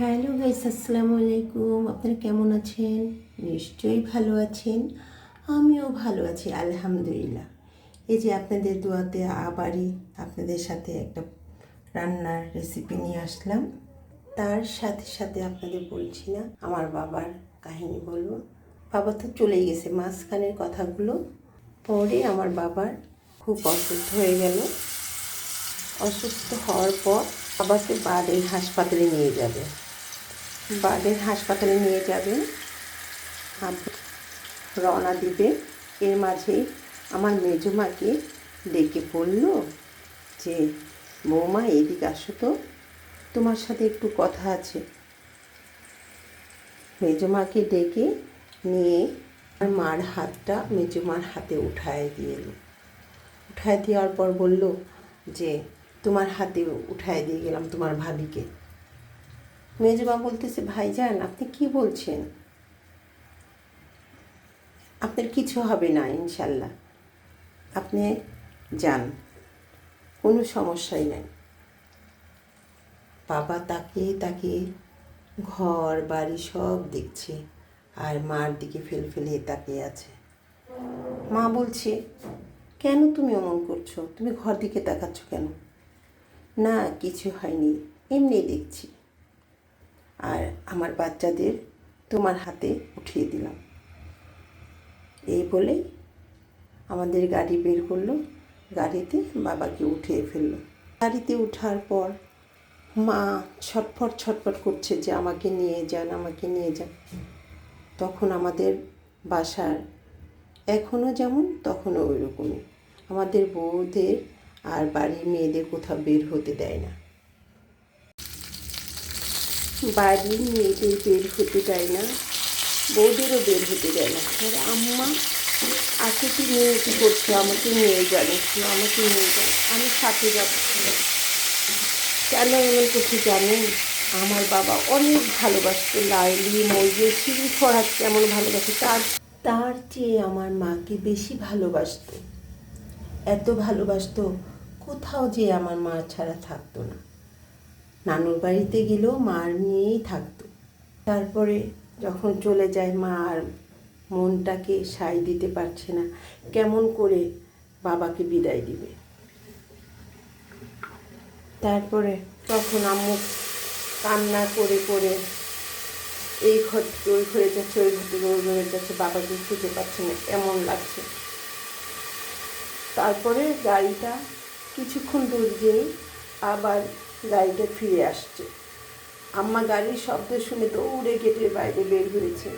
Hello guys, আসসালামু আলাইকুম। আপনারা কেমন আছেন? নিশ্চয়ই ভালো আছেন। আমিও ভালো আছি, আলহামদুলিল্লাহ। এই যে আপনাদের দোয়াতে আবারই আপনাদের সাথে একটা রান্নার রেসিপি নিয়ে আসলাম। তার সাথে সাথে আপনাদের বলছি না, আমার বাবার কাহিনী বলব। বাবা তো চলেই গেছে, মাঝখানের কথাগুলো পরে আমার বাবার খুব অসুস্থ হয়ে গেল। অসুস্থ হওয়ার পর বাবাকে বাড়ির হাসপাতালে নিয়ে যাবে। বাড়ির হাসপাতালে নিয়ে যাবে আব- রওনা দিবে এর মাঝে আমার মেজমাকে ডেকে পড়ল যে, বৌমা, এদিকে আসো তো। তোমার সাথে একটু কথা আছে। মেজমাকে ডেকে নিয়ে আমার মার হাতটা মেজমার হাতে উঠায় দিয়ে এলো। উঠায় দেওয়ার পর বলল যে, তোমার হাতে উঠায় দিয়ে গেলাম তোমার ভাবিকে। মেজমা বলতেছে, ভাইজান, আপনি কি বলছেন? আপনার কিছু হবে না, ইনশাল্লাহ। আপনি যান, কোনো সমস্যাই নাই। বাবা তাকে তাকে ঘর, বাড়ি সব দেখছে, আর মার দিকে ফেল ফেলে তাকিয়ে আছে। মা বলছে, কেন তুমি অমন করছ? তুমি ঘর দিকে তাকাচ্ছ কেন? না, কিছু হয়নি, এমনি দেখছি। আর আমার বাচ্চাদের তোমার হাতে উঠিয়ে দিলাম। এই বলেই আমাদের গাড়ি বের করল। গাড়িতে বাবাকে উঠিয়ে ফেলল। গাড়িতে ওঠার পর মা ছটফট ছটফট করছে যে আমাকে নিয়ে যান, আমাকে নিয়ে যান। তখন আমাদের বাসার এখনও যেমন তখনও ওই রকমই আমাদের বউদের আর বাড়ির মেয়েদের কোথাও বের হতে দেয় না। বাড়ির মেয়েদের বের হতে দেয় না, বউদেরও বের হতে দেয় না। আর আম্মা আছে কি নিয়ে কী করছ? আমাকে নিয়ে একটু, আমাকে নিয়ে যান। আমি সাথে যাব। কেন এমন কিছু জানেন? আমার বাবা অনেক ভালোবাসতো, লাইলি মরিয়ে সিঁড়ি ছড়া কেমন ভালোবাসে। তার তার চেয়ে আমার মাকে বেশি ভালোবাসতো। এত ভালোবাসতো, কোথাও যে আমার মা ছাড়া থাকতো না। নানুর বাড়িতে গেলেও মার নিয়েই থাকতো। তারপরে যখন চলে যায়, মা আর মনটাকে সাই দিতে পারছে না, কেমন করে বাবাকে বিদায় দিবে? তারপরে তখন আম্মু কান্না করে করে এই ঘর ওই ঘরে যাচ্ছে, ওই ঘর থেকে ওই ঘরে যাচ্ছে বাবাকে খুঁজে পাচ্ছে না, এমন লাগছে। তারপরে গাড়িটা কিছুক্ষণ দূর যেয়ে আবার গাড়িটা ফিরে আসছে। আম্মা গাড়ির শব্দ শুনে দৌড়ে গেটের বাইরে বের হয়েছে।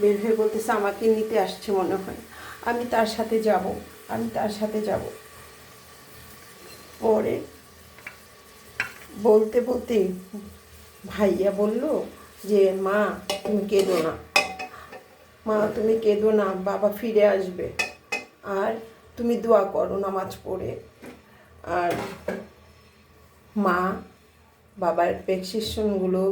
বের হয়ে বলতেছে, আমাকে নিতে আসছে মনে হয়। আমি তার সাথে যাব, আমি তার সাথে যাব। পরে বলতে বলতে ভাইয়া বলল যে, মা, তুমি কেঁদো না। মা, তুমি কেঁদো না, বাবা ফিরে আসবে। আর তুমি দোয়া করো নামাজ পড়ে। আর মা, বাবার প্রেসক্রিপশনগুলো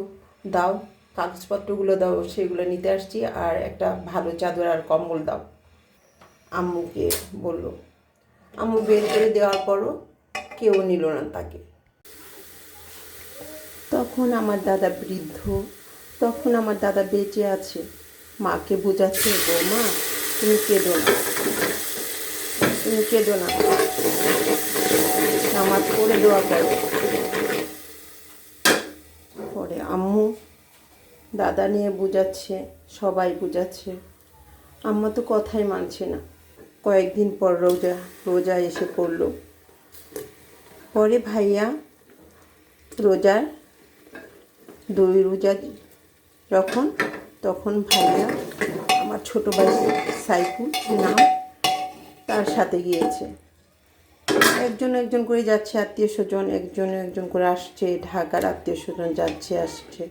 দাও, কাগজপত্রগুলো দাও, সেগুলো নিতে আসছি আর একটা ভালো চাদর আর কম্বল দাও। আম্মুকে বলল। আম্মু বের করে দেওয়ার পরও কেউ নিল না তাকে। তখন আমার দাদা বৃদ্ধ, তখন আমার দাদা বেঁচে আছে। মাকে বোঝাচ্ছে, বৌমা, তুমি কেঁদো না। তুমি কেঁদো না। নামাজ পড়ে দোয়া করো পরে আম্মু দাদা নিয়ে বুঝাচ্ছে, সবাই বুঝাচ্ছে। আম্মা তো কথাই মানছে না। কয়েকদিন পর রোজা রোজা এসে পড়ল। পরে ভাইয়া রোজার দুই রোজা যখন, তখন ভাইয়া আমার ছোটো ভাই সাইকুল নাম তার সাথে গিয়েছে। একজন একজন করে যাচ্ছে, আত্মীয় স্বজন, একজন একজন করে আসছে, ঢাকার আত্মীয় স্বজন যাচ্ছে, আসছে।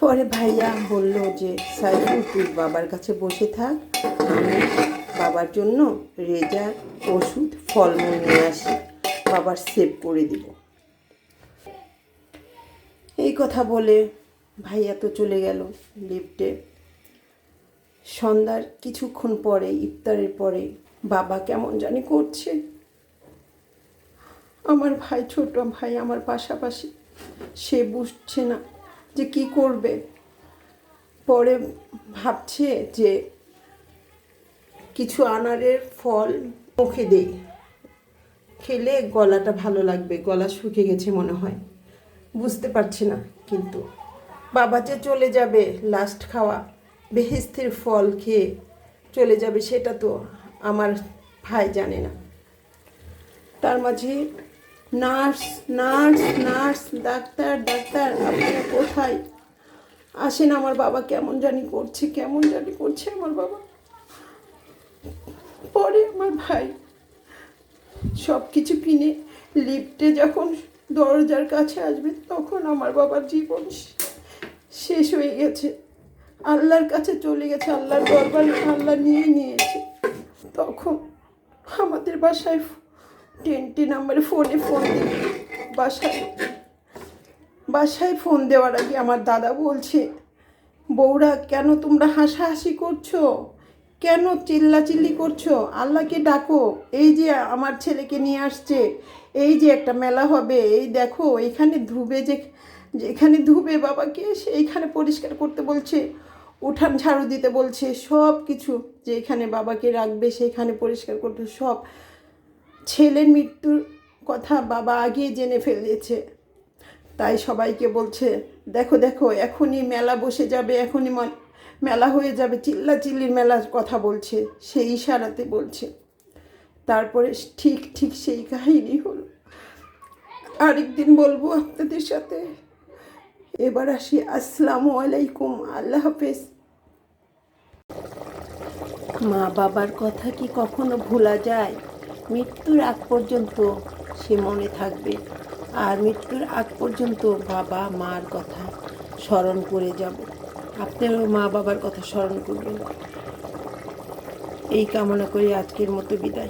পরে ভাইয়া বলল যে সাইকুল তুই বাবার কাছে বসে থাক, আমি বাবার জন্য রেজার ওষুধ, ফলমূল নিয়ে আসি, বাবার সেভ করে দিব। এই কথা বলে ভাইয়া তো চলে গেল লিফটে। সন্ধ্যার কিছুক্ষণ পরে, ইফতারের পরে, বাবা কেমন জানি করছে। আমার ভাই, ছোট ভাই, আমার পাশাপাশি সে বুঝছে না যে কি করবে? পরে ভাবছে যে কিছু আনারের ফল মুখে দেই। খেলে গলাটা ভালো লাগবে, গলা শুকিয়ে গেছে মনে হয়। বুঝতে পারছি না কিন্তু। বাবা যে চলে যাবে লাস্ট খাওয়া, বেহেস্তের ফল খেয়ে চলে যাবে সেটা তো আমার ভাই জানে না। তার মাঝে nurse nurse nurse, doctor doctor, আপনারা কোথায়? আসেন আমার বাবা কেমন জানি করছে, কেমন জানি করছে আমার বাবা। পরে আমার ভাই সব কিছু কিনে লিফটে যখন দরজার কাছে আসবে তখন আমার বাবার জীবন শেষ হয়ে গেছে। আল্লাহর কাছে চলে গেছে, আল্লাহর দরবারে আল্লাহ নিয়ে নিয়েছে। তখন আমাদের বাসায় টেন্টি নাম্বারে ফোনে ফোন দিই। বাসায় বাসায় ফোন দেওয়ার আগে আমার দাদা বলছে বৌরা কেন তোমরা হাসাহাসি করছ? কেন চিল্লাচিল্লি করছ? আল্লাহকে ডাকো। এই যে আমার ছেলেকে নিয়ে আসছে, এই যে একটা মেলা হবে, এই দেখো, এখানে ধুবে যে, যেখানে ধুবে বাবাকে, সেইখানে পরিষ্কার করতে বলছে, উঠান ঝাড়ু দিতে বলছে সব কিছু যে এখানে বাবাকে রাখবে সেখানে পরিষ্কার করতে, সব ছেলের মৃত্যুর কথা বাবা আগেই জেনে ফেলেছে। তাই সবাইকে বলছে, দেখো দেখো, এখনই মেলা বসে যাবে, এখনই মেলা হয়ে যাবে চিল্লা চিল্লির মেলার কথা বলছে, সেই ইশারাতে বলছে। তারপরে ঠিক ঠিক সেই কাহিনী হলো। আরেকদিন বলব আপনাদের সাথে। এবার আসি, আসসালামু আলাইকুম, আল্লাহ হাফেজ। মা বাবার কথা কি কখনো ভোলা যায়? মৃত্যুর আগ পর্যন্ত সে মনে থাকবে। আর মৃত্যুর আগ পর্যন্ত বাবা মার কথা স্মরণ করে যাব। আপনারও মা বাবার কথা স্মরণ করবেন। এই কামনা করে আজকের মতো বিদায়।